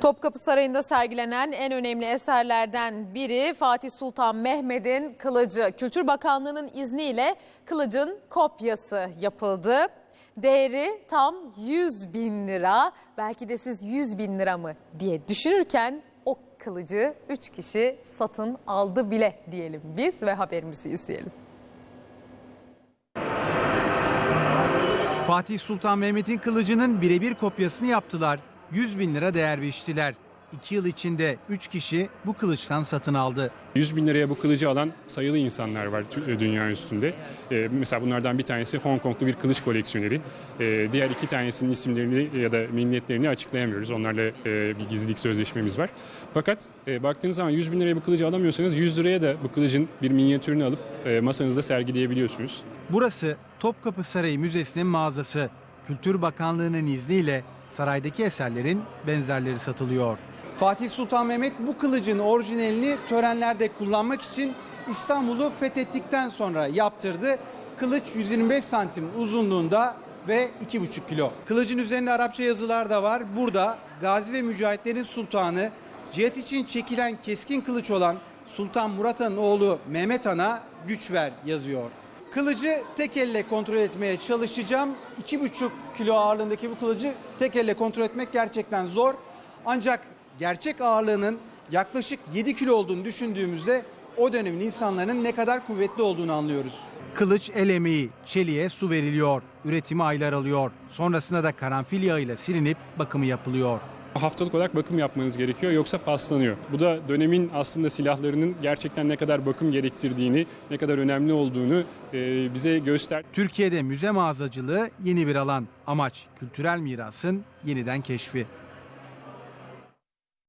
Topkapı Sarayı'nda sergilenen en önemli eserlerden biri Fatih Sultan Mehmet'in kılıcı. Kültür Bakanlığı'nın izniyle kılıcın kopyası yapıldı. Değeri tam 100 bin lira. Belki de siz 100 bin lira mı diye düşünürken o kılıcı 3 kişi satın aldı bile diyelim biz ve haberimizi izleyelim. Fatih Sultan Mehmet'in kılıcının birebir kopyasını yaptılar. 100 bin lira değer biçtiler. 2 yıl içinde 3 kişi bu kılıçtan satın aldı. 100 bin liraya bu kılıcı alan sayılı insanlar var dünya üstünde. Ee, mesela bunlardan bir tanesi Hong Konglu bir kılıç koleksiyoneri. Ee, diğer iki tanesinin isimlerini ya da milliyetlerini açıklayamıyoruz. Onlarla e, bir gizlilik sözleşmemiz var. Fakat e, baktığınız zaman 100 bin liraya bu kılıcı alamıyorsanız 100 liraya da bu kılıcın bir minyatürünü alıp e, masanızda sergileyebiliyorsunuz. Burası Topkapı Sarayı Müzesi'nin mağazası. Kültür Bakanlığı'nın izniyle saraydaki eserlerin benzerleri satılıyor. Fatih Sultan Mehmet bu kılıcın orijinalini törenlerde kullanmak için İstanbul'u fethettikten sonra yaptırdı. Kılıç 125 santim uzunluğunda ve 2,5 kilo. Kılıcın üzerinde Arapça yazılar da var. Burada gazi ve mücahitlerin sultanı cihat için çekilen keskin kılıç olan Sultan Murat Han'ın oğlu Mehmet Han'a güç ver yazıyor. Kılıcı tek elle kontrol etmeye çalışacağım. 2,5 kilo ağırlığındaki bu kılıcı tek elle kontrol etmek gerçekten zor. Ancak gerçek ağırlığının yaklaşık 7 kilo olduğunu düşündüğümüzde o dönemin insanların ne kadar kuvvetli olduğunu anlıyoruz. Kılıç el emeği, çeliğe su veriliyor. Üretimi aylar alıyor. Sonrasında da karanfil yağıyla silinip bakımı yapılıyor. Haftalık olarak bakım yapmanız gerekiyor yoksa paslanıyor. Bu da dönemin aslında silahlarının gerçekten ne kadar bakım gerektirdiğini, ne kadar önemli olduğunu e, bize göster. Türkiye'de müze mağazacılığı yeni bir alan. Amaç kültürel mirasın yeniden keşfi.